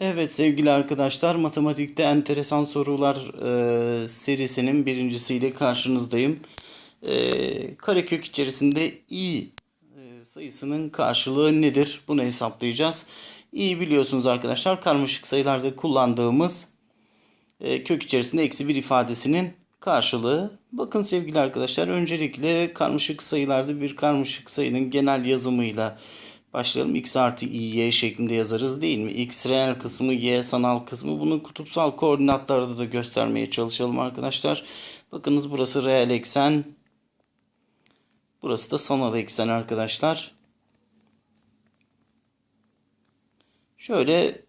Evet sevgili arkadaşlar, matematikte enteresan sorular e, serisinin birincisiyle karşınızdayım. E, karekök içerisinde i e, sayısının karşılığı nedir? Bunu hesaplayacağız. i biliyorsunuz arkadaşlar karmaşık sayılarda kullandığımız e, kök içerisinde eksi bir ifadesinin karşılığı. Bakın sevgili arkadaşlar öncelikle karmaşık sayılarda bir karmaşık sayının genel yazımıyla başlayalım. x artı y şeklinde yazarız değil mi? x reel kısmı y sanal kısmı. Bunu kutupsal koordinatlarda da göstermeye çalışalım arkadaşlar. Bakınız burası reel eksen. Burası da sanal eksen arkadaşlar. Şöyle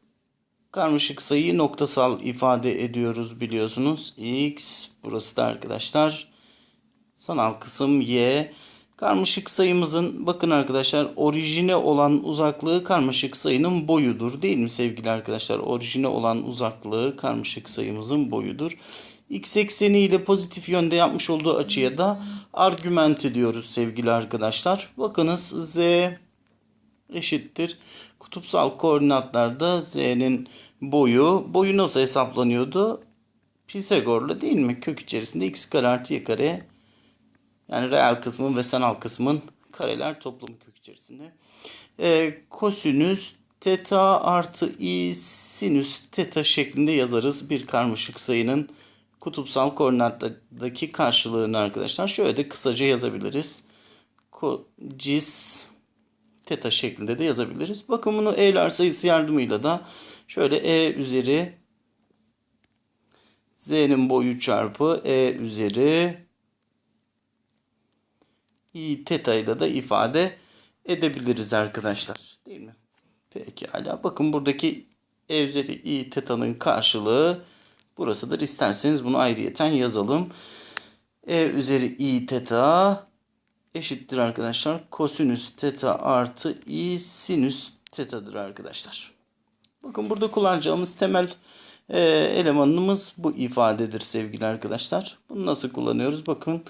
karmaşık sayıyı noktasal ifade ediyoruz biliyorsunuz. x burası da arkadaşlar sanal kısım y. Karmaşık sayımızın bakın arkadaşlar orijine olan uzaklığı karmaşık sayının boyudur değil mi sevgili arkadaşlar? Orijine olan uzaklığı karmaşık sayımızın boyudur. X ekseni ile pozitif yönde yapmış olduğu açıya da argüment ediyoruz sevgili arkadaşlar. Bakınız z eşittir. Kutupsal koordinatlarda z'nin boyu. Boyu nasıl hesaplanıyordu? Pisagor'la değil mi? Kök içerisinde x kare artı y kare yani reel kısmın ve sanal kısmın kareler toplamı kök içerisinde. E, kosinüs teta artı i sinüs teta şeklinde yazarız bir karmaşık sayının kutupsal koordinattaki karşılığını arkadaşlar. Şöyle de kısaca yazabiliriz. Cis teta şeklinde de yazabiliriz. Bakın bunu e'ler sayısı yardımıyla da şöyle e üzeri z'nin boyu çarpı e üzeri teta ile de ifade edebiliriz arkadaşlar. Değil mi? Pekala. Bakın buradaki e i teta'nın karşılığı burasıdır. İsterseniz bunu ayrıyeten yazalım. e üzeri i teta eşittir arkadaşlar. Kosinüs teta artı i sinüs tetadır arkadaşlar. Bakın burada kullanacağımız temel e, elemanımız bu ifadedir sevgili arkadaşlar. Bunu nasıl kullanıyoruz? Bakın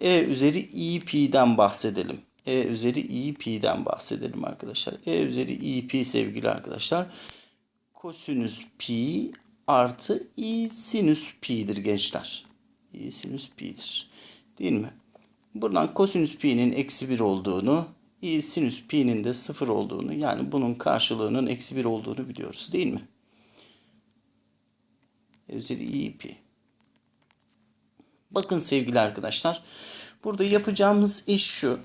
e üzeri i pi'den bahsedelim. E üzeri i pi'den bahsedelim arkadaşlar. E üzeri i pi sevgili arkadaşlar. Kosinüs pi artı i sinüs pi'dir gençler. i sinüs pi'dir. Değil mi? Buradan kosinüs pi'nin eksi 1 olduğunu, i sinüs pi'nin de 0 olduğunu yani bunun karşılığının eksi 1 olduğunu biliyoruz değil mi? E üzeri i pi. Bakın sevgili arkadaşlar. Burada yapacağımız iş şu.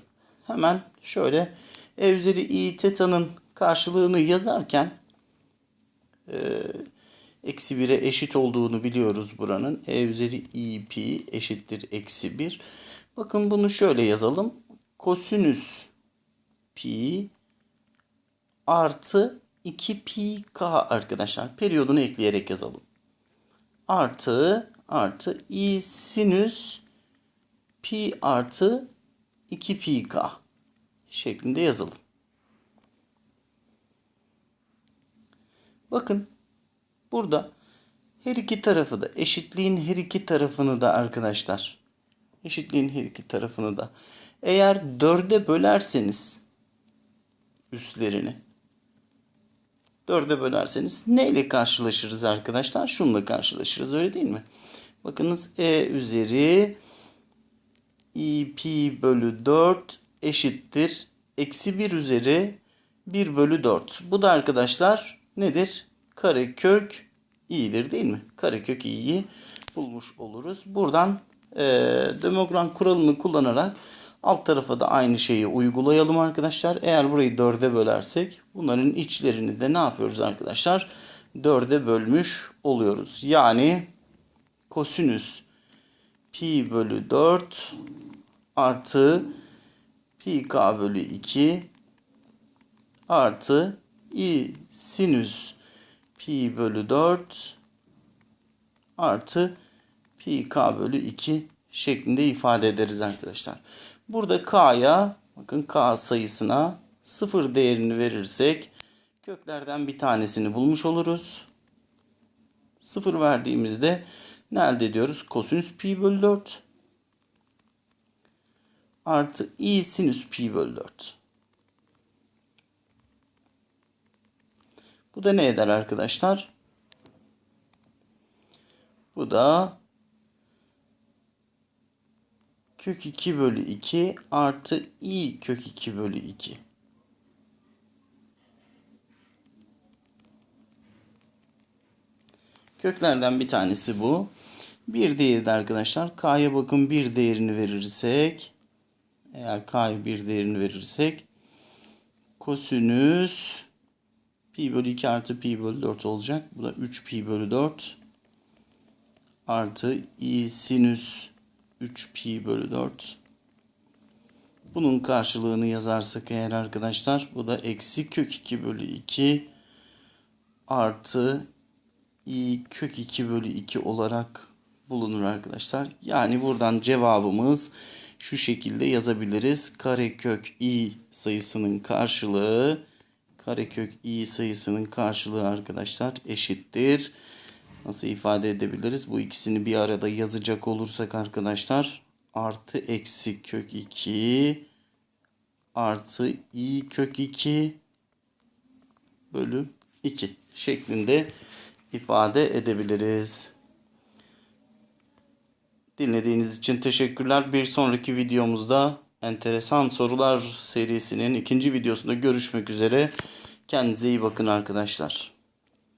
Hemen şöyle e üzeri i teta'nın karşılığını yazarken e, eksi 1'e eşit olduğunu biliyoruz buranın. E üzeri i pi eşittir eksi 1. Bakın bunu şöyle yazalım. Kosinüs pi artı 2 pi k arkadaşlar. Periyodunu ekleyerek yazalım. Artı artı i sinüs pi artı 2 pi k şeklinde yazalım. Bakın burada her iki tarafı da eşitliğin her iki tarafını da arkadaşlar eşitliğin her iki tarafını da eğer dörde bölerseniz üstlerini dörde bölerseniz neyle karşılaşırız arkadaşlar? Şununla karşılaşırız öyle değil mi? Bakınız e üzeri i pi bölü 4 eşittir. Eksi 1 üzeri 1 bölü 4. Bu da arkadaşlar nedir? Karekök i'dir değil mi? Karekök i'yi bulmuş oluruz. Buradan e, demogram kuralını kullanarak alt tarafa da aynı şeyi uygulayalım arkadaşlar. Eğer burayı 4'e bölersek bunların içlerini de ne yapıyoruz arkadaşlar? 4'e bölmüş oluyoruz. Yani kosinüs pi bölü 4 artı pi k bölü 2 artı i sinüs pi bölü 4 artı pi k bölü 2 şeklinde ifade ederiz arkadaşlar. Burada k'ya bakın k sayısına sıfır değerini verirsek köklerden bir tanesini bulmuş oluruz. Sıfır verdiğimizde ne elde ediyoruz? Kosinüs pi bölü 4 artı i sinüs pi bölü 4. Bu da ne eder arkadaşlar? Bu da kök 2 bölü 2 artı i kök 2 bölü 2. Köklerden bir tanesi bu. Bir diğeri de arkadaşlar k'ya bakın bir değerini verirsek eğer k'ya bir değerini verirsek kosinüs pi bölü 2 artı pi bölü 4 olacak. Bu da 3 pi bölü 4 artı i sinüs 3 pi bölü 4. Bunun karşılığını yazarsak eğer arkadaşlar bu da eksi kök 2 bölü 2 artı kök 2 bölü 2 olarak bulunur arkadaşlar. Yani buradan cevabımız şu şekilde yazabiliriz. Karekök i sayısının karşılığı karekök i sayısının karşılığı arkadaşlar eşittir. Nasıl ifade edebiliriz? Bu ikisini bir arada yazacak olursak arkadaşlar artı eksi kök 2 artı i kök 2 bölü 2 şeklinde ifade edebiliriz. Dinlediğiniz için teşekkürler. Bir sonraki videomuzda enteresan sorular serisinin ikinci videosunda görüşmek üzere. Kendinize iyi bakın arkadaşlar.